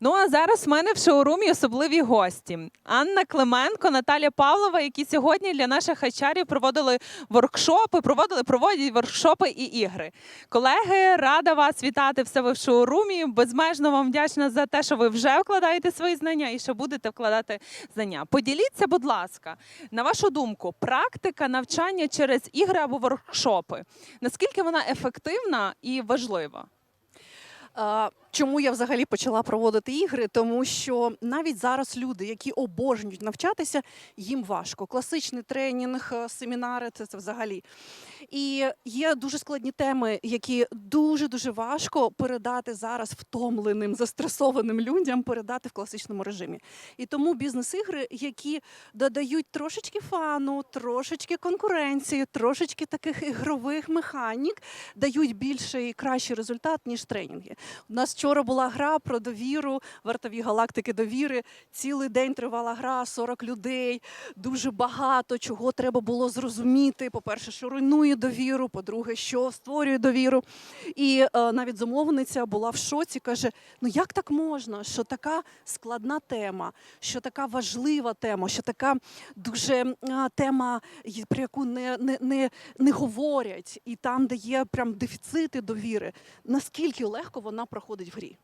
Ну а зараз в мене в шоурумі особливі гості: Анна Клименко, Наталя Павлова, які сьогодні для наших хачарів проводили воркшопи, проводили, проводять воркшопи і ігри. Колеги, рада вас вітати в себе в шоурумі. Безмежно вам вдячна за те, що ви вже вкладаєте свої знання і що будете вкладати знання. Поділіться, будь ласка, на вашу думку, практика навчання через ігри або воркшопи. Наскільки вона ефективна і важлива? Чому я взагалі почала проводити ігри? Тому що навіть зараз люди, які обожнюють навчатися, їм важко. Класичний тренінг, е, семінари це, це взагалі. І є дуже складні теми, які дуже дуже важко передати зараз втомленим, застресованим людям, передати в класичному режимі. І тому бізнес-ігри, які додають трошечки фану, трошечки конкуренції, трошечки таких ігрових механік, дають більший і кращий результат, ніж тренінги. У нас вчора була гра про довіру, вартові галактики довіри. Цілий день тривала гра, 40 людей, дуже багато чого треба було зрозуміти. По-перше, що руйнує довіру, по-друге, що створює довіру. І е, навіть замовниця була в шоці, каже: ну як так можна, що така складна тема, що така важлива тема, що така дуже е, тема, про яку не, не, не, не говорять, і там, де є прям дефіцити довіри, наскільки легко вона проходить в грі.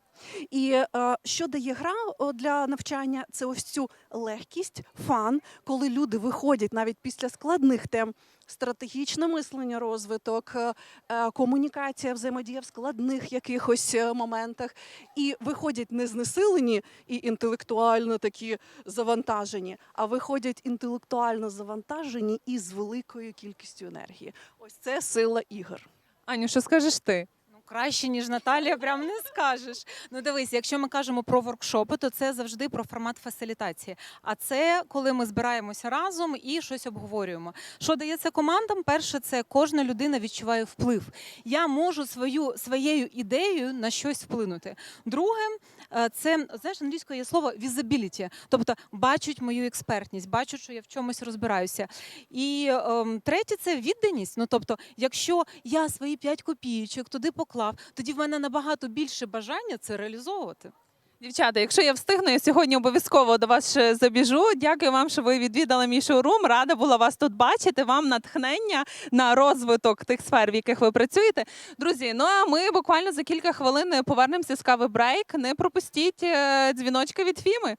І е, що дає гра для навчання, це ось цю легкість, фан, коли люди виходять навіть після складних тем. Стратегічне мислення, розвиток, е, е, комунікація, взаємодія в складних якихось моментах, і виходять не знесилені і інтелектуально такі завантажені, а виходять інтелектуально завантажені і з великою кількістю енергії. Ось це сила ігор. Аню, що скажеш ти? Краще, ніж Наталія, прям не скажеш. Ну дивись, якщо ми кажемо про воркшопи, то це завжди про формат фасилітації. А це коли ми збираємося разом і щось обговорюємо. Що дається командам? Перше, це кожна людина відчуває вплив. Я можу свою своєю ідеєю на щось вплинути. Друге, е, це знаєш, англійською є слово visibility, тобто бачать мою експертність, бачать, що я в чомусь розбираюся. І ем, третє це відданість. Ну тобто, якщо я свої 5 копійочок туди поклав, тоді в мене набагато більше бажання це реалізовувати. Дівчата, якщо я встигну, я сьогодні обов'язково до вас ще забіжу. Дякую вам, що ви відвідали мій шоурум. Рада була вас тут бачити. Вам натхнення на розвиток тих сфер, в яких ви працюєте. Друзі, ну а ми буквально за кілька хвилин повернемося з кави брейк. Не пропустіть е, дзвіночки від Фіми.